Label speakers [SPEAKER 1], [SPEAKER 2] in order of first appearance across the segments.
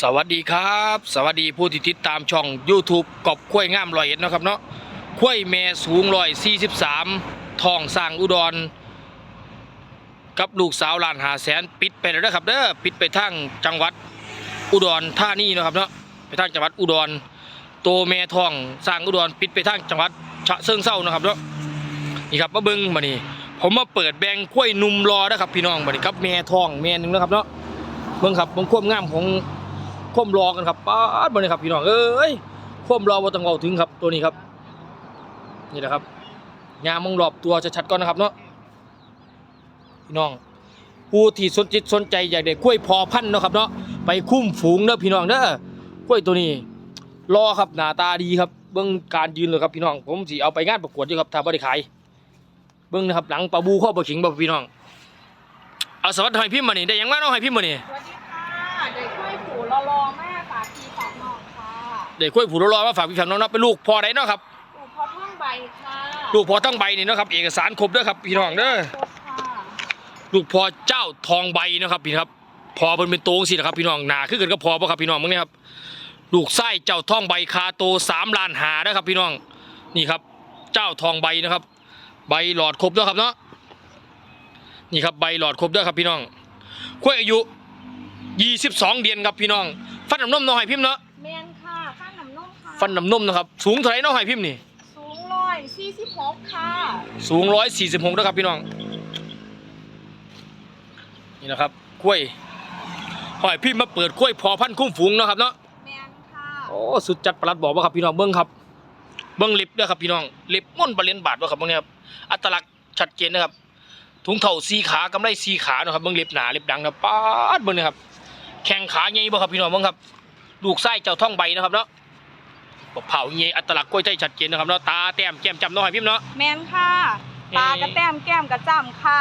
[SPEAKER 1] สวัสดีครับ สวัสดีผู้ที่ติดตามช่อง YouTube กบข้วยงามลอยเอ็ดนะครับเนาะข้วยแม่สูงร้อยสี่สิบสามทองสร้างอุดร กับลูกสาวลานหาแสนปิดไปแล้วนะครับเด้อปิดไปทางจังหวัดอุดรธานีเนะครับเนาะไปทางจังหวัดอุดร โตแม่ทองสร้างอุดรปิดไปทางจังหวัดฉะเชิงเซานะครับเนาะนี่ครับมาเบิ้งมานี่ผมมาเปิดแบงข้วยหนุ่มรอนะครับพี่น้องมานี่ครับแม่ทองแม่หนึ่งนะครับเนาะเบิ้งครับเบิ้งความงามของ ควมรอกันครับป้าดมาเลยครับพี่น้องเอ้ยควมรอว่าต้องเอาถึงครับตัวนี้ครับ นี่แหละครับยามองรอบตัวชัดๆก่อนนะครับเนาะพี่น้องผู้ที่สนจิตสนใจอยากได้กล้วยพอพันธุ์เนาะครับเนาะไปคุ้มฝูงเด้อพี่น้องเด้อกล้วยตัวนี้รอครับหน้าตาดีครับ เบิ้องการยืนเลยครับพี่น้อง ผมสิเอาไปงานประกวดอยู่ครับถ้าบ่ได้ขายเบิ้องนะครับหลังปลาบูข้อปลาขิงบ่พี่น้องเอาสวัสดีให้พิมพ์มานี่ได้ยังมาเนาะให้พิมพ์มานี่
[SPEAKER 2] รอรอแม่ฝากทีฝากน้องค่ะ
[SPEAKER 1] เด็กกล้วยผูรอๆมาฝากพี่ฝากน้องเนาะเป็นลูกพอได้เนาะครับ
[SPEAKER 2] ผูพอท่องใบค่ะ
[SPEAKER 1] ลูกพอตั้งใบนี่เนาะครับเอกสารครบเด้อครับพี่น้องเด้อ
[SPEAKER 2] ครบค่ะ
[SPEAKER 1] ลูกพอเจ้าทองใบนะครับพี่ครับพอเป็นเป็นโตงสินะครับพี่น้องหนาคือเกิดก็พอป่ะครับพี่น้องมึงเนี่ยครับลูกไส้เจ้าทองใบคาโตสามล้านหานะครับ พี่น้องนี่ครับ เจ้าทองใบนะครับ ใบหลอดครบเด้อครับเนาะนี่ครับใบหลอดครบเด้อครับพี่น้องคุยอายุ 22เดือนครับพี่น้อง ฟันน้ำนมน้องให้พิมพ์เนาะ
[SPEAKER 2] เมนค่ะฟันน้ำนมค่ะ
[SPEAKER 1] ฟันน้ำนมนะครับ สูงเท่าไหร่น้องให้พิมพ์นี่
[SPEAKER 2] สูงร้อยสี่สิบหกค่ะ
[SPEAKER 1] สูงร้อยสี่สิบหกนะครับพี่น้อง นี่นะครับกล้วยหอยพี่มาเปิดกล้วยพอพันธุ์คุ้มฝูงเนาะครับเนาะ
[SPEAKER 2] เมนค่ะ
[SPEAKER 1] โอ้สุดจัดประหลัดบอกว่าครับพี่น้องเบิ้งครับ เบิ้งเล็บด้วยครับพี่น้องเล็บม่อนบาเลนบาทว่าครับเบิ้งเนี่ยครับอัตลักษณ์ชัดเจนนะครับถุงเท่าสีขากำไรสีขาเนาะครับเบิ้งเล็บหนาเล็บดังนะป๊าดเบิ้งเนะครับ แข้งขาใหญ่บ่ครับพี่น้องเบิ้งครับลูกไส้เจ้าท่องใบนะครับเนาะบอกเผาใหญ่อัตลักษณ์กล้วยใจชัดเจนนะครับเนาะตาแต้มแก้มจำน้องให้พิมพ์เนาะ
[SPEAKER 2] เมนค่ะปากกระแต้มแก้มกระจ้ำค่ะ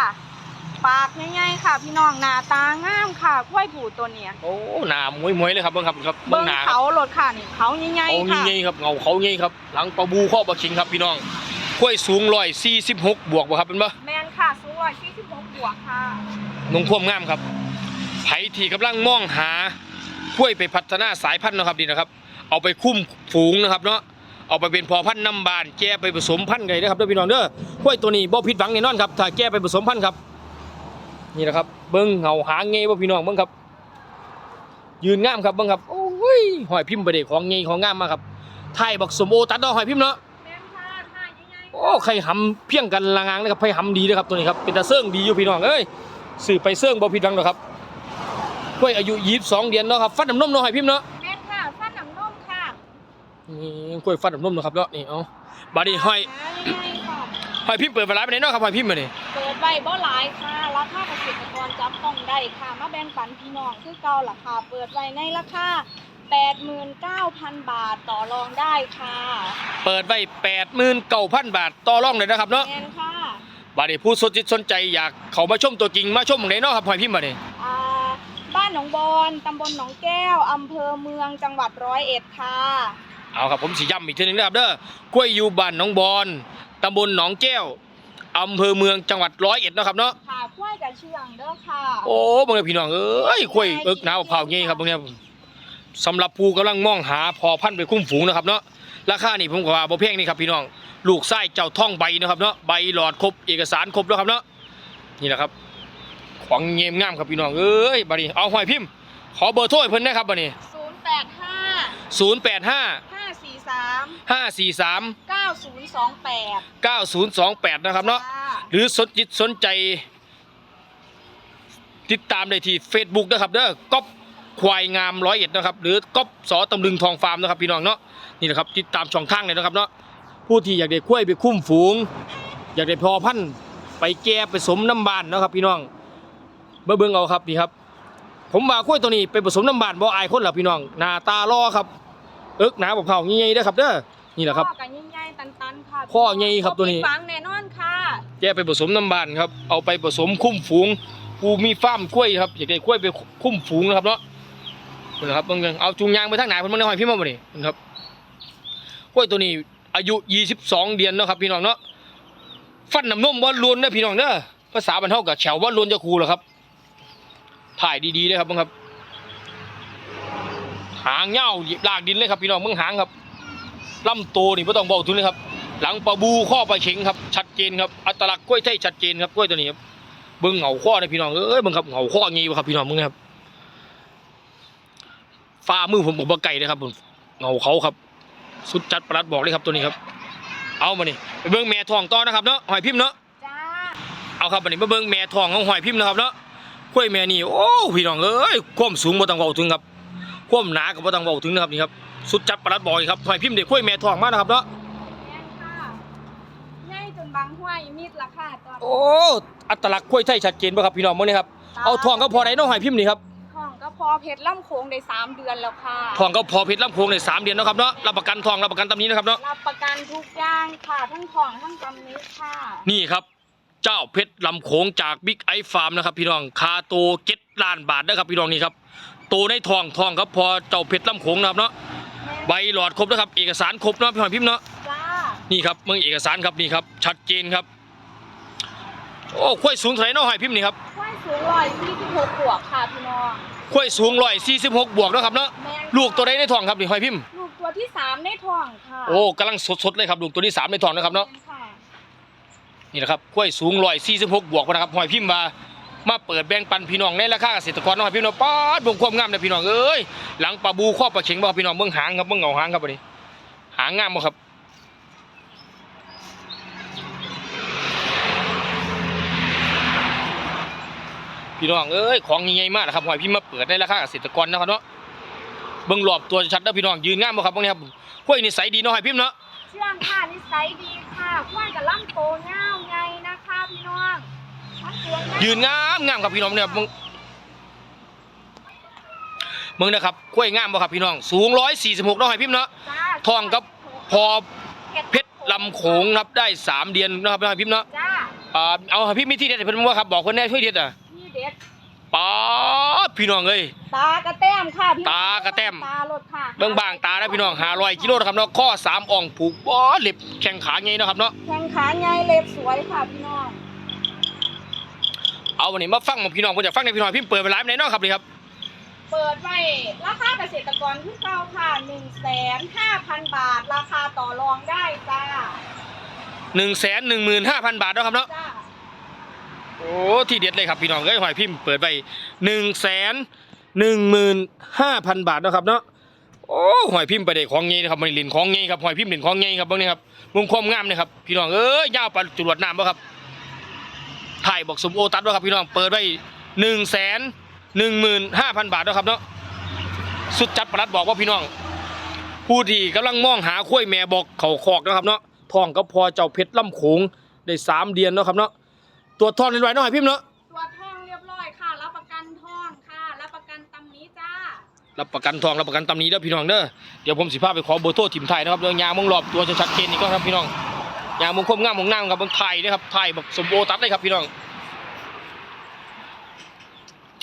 [SPEAKER 2] ปากง่ายๆค่ะ พี่น้องหน้าตางามค่ะกล้วยผูตัวเนี้ย
[SPEAKER 1] โอ้หนามวยมวยๆเลยครับเบิ้งครับครับเบิ้
[SPEAKER 2] เบิ้
[SPEAKER 1] ง
[SPEAKER 2] ง
[SPEAKER 1] หนาครับ
[SPEAKER 2] เขาโหลดค่ะนี่เขาง่าย
[SPEAKER 1] เขา
[SPEAKER 2] ๆค่ะ
[SPEAKER 1] เงี้ยครับเงาเขาเงี้ยครับ หลังปลาบูข้อปลาชิงครับพี่น้องกล้วยสูงร้อยสี่สิบหกบวกบ่ครับเป็นปะ
[SPEAKER 2] แมนค่ะสูงร้อยสี่สิบหกบวกค่ะ
[SPEAKER 1] นงพ่วมงามครับ ไผที่กำลังมองหากล้วยไปพัฒนาสายพันธุ์นะครับดีนะครับ เอาไปคุ้มฝูงนะครับเนาะเอาไปเป็นพอพันธุ์น้ำบานแก้ไปผสมพันธุ์ไงนะครับเด้อพี่น้องเด้อกล้วยตัวนี้บ่ผิดหวังแน่นอนครับถ้าแก้ไปผสมพันธุ์ครับ นี่นะครับเบิ้งเงาหางเงยบ่พี่น้องเบิ้งครับ ยืนงามครับเบิ้งครับโอ้ยหอยพิมพ์ประเดของเงยของงามมากครับไทยบักสมโอตัดดอกหอยพิมพ์เนาะ
[SPEAKER 2] แมนค่ะท่าง่ายๆ
[SPEAKER 1] โอ้ใครหำเพียงกันละงางนะครับใครหำดีนะครับตัวนี้ครับเป็นตาเสื่องดีอยู่พี่น้องเอ้ยสื่อไปเสื่องบ่ผิดหวังหรอกครับ กล้วยอายุ22เดือนเนาะครับฟันน้ำนมเนาะให้พิมพ์เนาะ
[SPEAKER 2] แมนค่ะฟันน้ำนมค่ะ
[SPEAKER 1] นี่กล้วยฟันน้ำนมเนาะครับเนาะนี่เอาบาดนี้ห้อย
[SPEAKER 2] ง่ายๆค่ะ
[SPEAKER 1] ห้อยพิมพ์เปิดเวลาไปไหนเนาะครับห้อยพิมพ์มานี่
[SPEAKER 2] เปิดใบบ่หลายค่ะราคาเกษตรกรจับต้องได้ค่ะ มาแบ่งปันพี่น้องคือเก่าล่ะค่ะเปิดไว้ในราคา89,000 บาทต่อรองได้ค่ะ
[SPEAKER 1] เปิดไว้89,000บาทต่อรองเลยนะครับเนาะ
[SPEAKER 2] แมนค่ะ
[SPEAKER 1] บาดนี้ผู้สนจิตสนใจอยากเข้ามาชมตัวจริงมาชมไหนเนาะครับห้อยพิมพ์มานี่
[SPEAKER 2] อ่าบ้านหนองบอนตำบลหนองแก้ว อำเภอเมืองจังหวัดร้อยเอ็ดค่ะ
[SPEAKER 1] เอาครับผมสิย้ำอีกทีหนึงนะครับเด้อกล้วยอยู่บ้านหนองบอนตำบลหนองแก้วอำเภอเมืองจังหวัดร้อยเอ็ดเนาะครับเนาะ
[SPEAKER 2] ค่ะกล้วยกับเชื่องเด้อค่ะ
[SPEAKER 1] โอ้บางทีพี่น้องเอ้ยคุยเอิกหนาวเผาเงี้ครับบางทีสำหรับผู้กำลังมองหาพอพันธุ์ไปคุ้มฝูงนะครับเนาะราคานี่ผมก็ว่าบ่แพงนี่ครับพี่น้องลูกไส้เจ้าท่องใบนะครับเนาะใบหลอดครบเอกสารครบแล้วครับเนาะนี่แหละครับ ของเงียมงามครับพี่น้องเอ้ยบัดนี้เอาห้อยพิมพ์ขอเบอร์โทรให้เพิ่นนะครับบัดนี้
[SPEAKER 2] 085
[SPEAKER 1] 085
[SPEAKER 2] 543
[SPEAKER 1] 543
[SPEAKER 2] 9028
[SPEAKER 1] 9028นะครับเนาะหรือสนจิตสนใจ ติดตามได้ที่ Facebook นะครับเด้อก๊อปควายงามร้อยเอ็ดนะครับ หรือก๊อปสอตำลึงทองฟาร์มนะครับพี่น้องเนาะนี่นะครับติดตามช่องทางเลยนะครับเนาะผู้ที่อยากได้กล้วยไปคุ้มฝูง อยากได้พอพันธุ์ไปแก่ไปสมน้ำบานเนาะครับพี่น้อง เบิ่งเบิ่งเอาครับนี่ครับ ผมว่ากล้วยตัวนี้ไปผสมน้ำบานบ่อายคนหรอพี่น้องหน้าตาล่อครับ เอิกหนาบอกเผางี้ไงเด้อครับเด้อนี่แหละครับ
[SPEAKER 2] ข้อกันใหญ่ๆตันๆค่ะ
[SPEAKER 1] ข้อใหญ่ครับตัวนี้
[SPEAKER 2] ฟังแน่นอนค่ะ
[SPEAKER 1] แยกไปผสมน้ำบานครับเอาไปผสมคุ้มฝูงผู้มีฟาร์มกล้วยครับอยากได้กล้วยไปคุ้มฝูงนะครับเนาะนี่แหละครับเบิ่งๆเอาจูงยางไปทางไหนเพิ่นบ่ได้ห้อยพี่มาบ่นี่นี่ครับกล้วยตัวนี้อายุ 22 เดือนเนาะครับพี่น้องเนาะฟันน้ำนมบ่ล้วนเด้อพี่น้องเด้อภาษาบ้านเฮาก็แฉวบ่ล้วนจะคูแหล้วครับ ถ่ายดีๆเด้อครับเบิ่งครับ หางเงาลากดินเลยครับพี่น้องมึงหางครับลำตัวนี่ไม่ต้องบอกถึงเลยครับ หลังปลาบูข้อปลาเข็งครับ ชัดเจนครับ อัตลักษณ์กล้วยไทยชัดเจนครับกล้วยตัวนี้ครับเบิ้งเหงาข้อเลยพี่น้องเอ้ยเบิ้งครับเหงาข้องี้วะครับพี่น้องมึงครับฟ้ามือผมบอกว่าไก่นะครับผมเหงาเขาครับ สุดจัดประหลัดบอกเลยครับตัวนี้ครับ เอามานี่ไปเบิ้งแม่ทองต่อนะครับเนาะหอยพิมพ์เนาะ
[SPEAKER 2] จ้า
[SPEAKER 1] เอาครับวันนี้มาเบิ่งแม่ทองของหอยพิมพ์นะครับเนาะ กล้วยแม่นี่โอ้พี่น้องเอ้ยความสูงบ่ต้องเว้าถึงครับความหนาก็บ่ต้องเว้าถึงนะครับนี่ครับสุดจัดประหลัดบอกเลยครับหอยพิมพ์เด็กกล้วยแม่ทองมานะครับเนาะ
[SPEAKER 2] แม่นค่ะง่ายจนบางห้วยมีดราคาตอน
[SPEAKER 1] โอ้อัตลักษณ์กล้วยไทยชัดเจนบ่ครับพี่น้องมื้อนี้ครับเอาทองก็พอได้เนาะหอยพิมพ์นี่ครับ
[SPEAKER 2] ทองก็พอเพชรล่ำโค้งได้สามเดือนแล้วค่ะ
[SPEAKER 1] ทองก็พอเพชรลำโพงได้สามเดือนเนาะครับเนาะรับประกันทองรับประกันตำนี้นะครับเนาะ
[SPEAKER 2] รับประกันทุกอย่างค่ะทั้งทองทั้งกำนิดค่ะ
[SPEAKER 1] นี่ครับ เจ้าเพชรลำโขงจากบิ๊กไอฟาร์มนะครับพี่น้องคาโตเจ็ดล้านบาทนะครับพี่น้องนี่ครับโตในทองทองครับพอเจ้าเพชรลำโขงนะครับเนาะใบหลอดครบนะครับ เอกสารครบเนาะพี่หอยพิมพ์เนาะ
[SPEAKER 2] จ้า
[SPEAKER 1] นี่ครับเมืองเอกสารครับนี่ครับชัดเจนครับโอ้ข้วยสูงเท่าไหร่เนาะหอยพิมพ์นี่ครับ
[SPEAKER 2] ห้วยสูงร้อยสี่สิบหกบวกค่ะพี่น้อง
[SPEAKER 1] ข้วยสูงร้อยสี่สิบหกบวกเนาะครับเนาะ
[SPEAKER 2] แม่น
[SPEAKER 1] ลูกตัวใดในท้องครับนี่หอยพิมพ์
[SPEAKER 2] ลูกตัวที่สามในทองค่ะ
[SPEAKER 1] โอ้กำลังสดๆเลยครับลูกตัวที่สามในท้องนะครับเนาะ
[SPEAKER 2] แม่ค่ะ
[SPEAKER 1] นี่นะครับข้วยสูงร้อยสี่สิบหกบวกนะครับหอยพิมพ์มามาเปิดแบ่งปันพี่น้องในราคาเกษตรกรนาะหอยพิมพ์เนาะป๊าดวงความงามเลยพี่น้องเอ้ยหลังปลาบูข้อปลาเข็งบ่พี่น้องเบื้องหางครับเบื้องเหงาหางครับวันนี้หางงามบ่ครับพี่น้องเอ้ยของใหญ่มากนะครับหอยพี่มาเปิดในราคาเกษตรกรนะครับเนาะเบิ่งรอบตัวชัดนะพี่น้องยืนงามบ่ครับพวกนี้ครับกล้วยนี่ใสดีเนาะหอยพิมพ์เนาะ
[SPEAKER 2] ชื่องค่ะนิสัยดีค่ะห้วยกับล่ำโตเง่าไงนะคะพี่น้องทั้งตัวเง่า
[SPEAKER 1] ยืนงามงามครับพี่น้องเนี่ยมึงมึงนะครับกล้วยงามบ่ครับพี่น้อง สูง 146เนาะหอยพิมพ์เนาะ
[SPEAKER 2] จ้า
[SPEAKER 1] ทองกับพอเพชรลำโขงนับได้สามเดือนนะครับหอยพิมพ์เนาะ
[SPEAKER 2] จ้า
[SPEAKER 1] อ่าเอาหอยพิมพ์มีที่เด็ดให้เพิ่นว่าครับบอกเพิ่นแน่ช่วยเด็ดอะ ป๊าดพี่น้องเอ้ย
[SPEAKER 2] ตากระแต้มค่ะพี่น้อง
[SPEAKER 1] ตากระแต้ม
[SPEAKER 2] ตาลดค่ะ
[SPEAKER 1] เบิ่งบางตานะพี่น้อง500กิโลนะครับเนาะข้อสามอ่องผูกบ่เล็บแข้งขาไงนะครับเนาะ
[SPEAKER 2] แข้งขาใหญ่เล็บสวยค่ะพี่น้อง
[SPEAKER 1] เอาวันนี้มาฟังมาพี่น้องผมอยากฟังในพี่น้องพิมพ์เปิดไปไลฟ์ไหนเนาะครับนี่ครับ
[SPEAKER 2] เปิดไว้ราคาเกษตรกรขึ้นเก้าค่ะหนึ่งแสนห้าพันบาท ราคาต่อรองได้จ้า
[SPEAKER 1] หนึ่งแสนหนึ่งหมื่นห้าพันบาทเนาะครับเนาะ
[SPEAKER 2] จ้า
[SPEAKER 1] โอ้ที่เด็ดเลยครับพี่น้องเอ้ยหอยพิมพ์เปิดไปหนึ่งแสนหนึ่งหมื่นห้าพันบาทนะครับเนาะโอ้หอยพิมพ์ไปได้ของเงี้นะครับมันลินของเงี้ครับหอยพิมพ์ลินของเงี้ครับเบางนี่ครับมุมความงามเลยครับพี่น้องเอ้ยยาวปลาจรวดน้ำบ่ครับถ่ายบอกสมโอตัดบ่ครับพี่น้องเปิดไปหนึ่งแสนหนึ่งหมื่นห้าพันบาทนะครับเนาะสุดจัดประลัดบอกว่าพี่น้อง ผู้ที่กำลังมองหาคุ้ยแม่บอกเขาคอกนะครับเนาะทองก็พอเจ้าเพชรล่ำโขงได้สามเดือนนะครับเนาะ ตัวจทองเรียนไว้เนาะหอยพิมพ์เนาะ
[SPEAKER 2] ตัวทองเรียบร้อยค่ะ รับประกันทองค่ะ รับประกันตำนี้จ้า
[SPEAKER 1] รับประกันทองรับประกันตำหนี้แล้วพี่น้องเด้อเดี๋ยวผมสิพาไปขอเบอร์โทรทีมไทยนะครับเรื่องยางมงรอบตัวจะชัดเจนอีกก็ครับพี่น้องยางมงคมงามมงนั่งครับเบางไทยนะครับไทยแบบสมโอตัดเลยครับพี่น้อง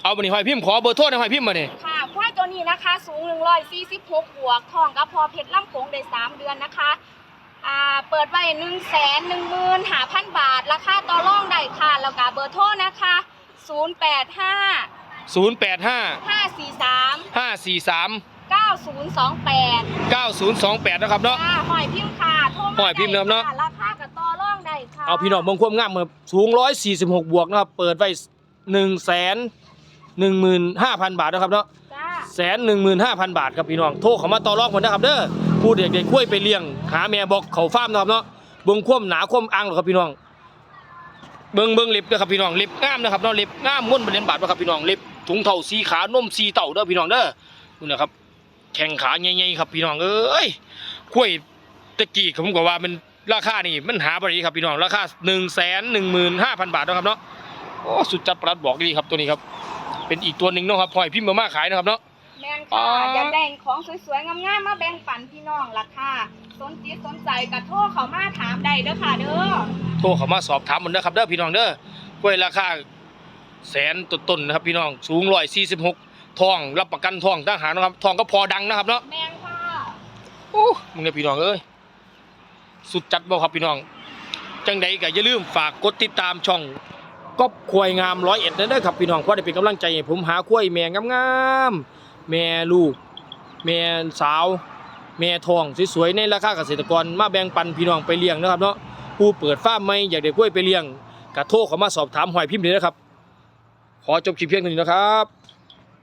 [SPEAKER 1] เอาบันนี้หอยพิมพ์ขอเบอร์โทรหนะหอยพิมพ์มาเนี่ย
[SPEAKER 2] ค่ะควายตัวนี้นะคะ สูง 146 บวกทองกับพอเพชรล่ำโขงได้ 3 เดือนนะคะ อ่า เปิดไว้1 1 5 0 0 0 แล้วก็เบอร์โทรนะคะ 085
[SPEAKER 1] ศูนย์แปดห้า
[SPEAKER 2] 543
[SPEAKER 1] ห้าสี่สาม
[SPEAKER 2] 9028
[SPEAKER 1] เก้าศูนย์สองแปดนะครับเนาะ
[SPEAKER 2] จ้าหอยพิมพ์ค่ะโทรมา
[SPEAKER 1] หอยพิมพ์เดิมเนอะ
[SPEAKER 2] ได้ค่ราคากับต่อรองได้ค่ะ
[SPEAKER 1] เอาพี่น้องเบางความงามครับสูงร้อยสี่สิบหกบวกนะครับ เปิดไว้หนึ่งแสนหนึ่งหมื่นห้าพันบาทนะครับเนาะ
[SPEAKER 2] จ้า
[SPEAKER 1] แสนหนึ่งหมื่นห้าพันบาทครับพี่น้อง โทรเข้ามาต่อรองผมนะครับเด้อผู้เด็กเด็กคุ้ยไปเลี้ยง หาแม่บอกเขาฟาร์มนะครับเนาะเบิ่งคว่ำหนาคว่ำอ่างหรอกครับพี่น้อง เบิ่งเบิ่งเล็บนะครับพี่น้องเล็บงามนะครับเนาะเล็บงามม้วนบริเวณบาทนะครับพี่น้องเล็บถุงเท่าสีขานมสีเต่าเด้อพี่น้องเด้อนี่นะครับ แข้งขาใหญ่ๆครับพี่น้องเอ้ยคุ้ยตะกี้ผมก็ว่ามันราคานี่มันหาบ่ได้ครับพี่น้องราคาหนึ่งแสนหนึ่งหมื่นห้าพันบาทนะครับเนาะโอ้สุดจัดประหลัดบอกดีครับตัวนี้ครับเป็นอีกตัวหนึ่งเนาะครับพลอยพิมพ์มามาขายนะครับเนาะ
[SPEAKER 2] แม่น
[SPEAKER 1] อ๋
[SPEAKER 2] ค่ะ
[SPEAKER 1] ออ
[SPEAKER 2] อยากได้ของสวยๆงามๆมาแบ่งปันพี่น้องราคาสนจิตสนใจกระโทรเขามาถามได้เด้อค่ะเด้อ
[SPEAKER 1] โทรเข้ามาสอบถามหมดนะครับเด้อพี่น้องเด้อกล้วยราคาแสนต้นๆนะครับพี่น้องสูงร้อยสี่สิบหกทองรับประกันทองทหารนะครับทองก็พอดังนะครับเนาะ
[SPEAKER 2] แม่นค่ะ
[SPEAKER 1] โอ้มึงเนี่ยพี่น้องเอ้ยสุดจัดบ่ครับพี่น้อง จังใดก็อย่าลืมฝากกดติดตามช่องก๊อบควายงามร้อยเอ็ดเด้อครับพี่น้องเพราะได้เป็นกำลังใจให้ผมหาควายแม่งามๆ แม่ลูก แม่สาว แม่ทองสวยๆในราคาเกษตรกรมาแบ่งปันพี่น้องไปเลี้ยงนะครับเนาะผู้เปิดฟาร์มใหม่อยากได้กล้วยไปเลี้ยงก็โทรเข้ามาสอบถามหอยพิมพ์เลยนะครับ ขอจบคลิปเพียงเท่านี้นะครับ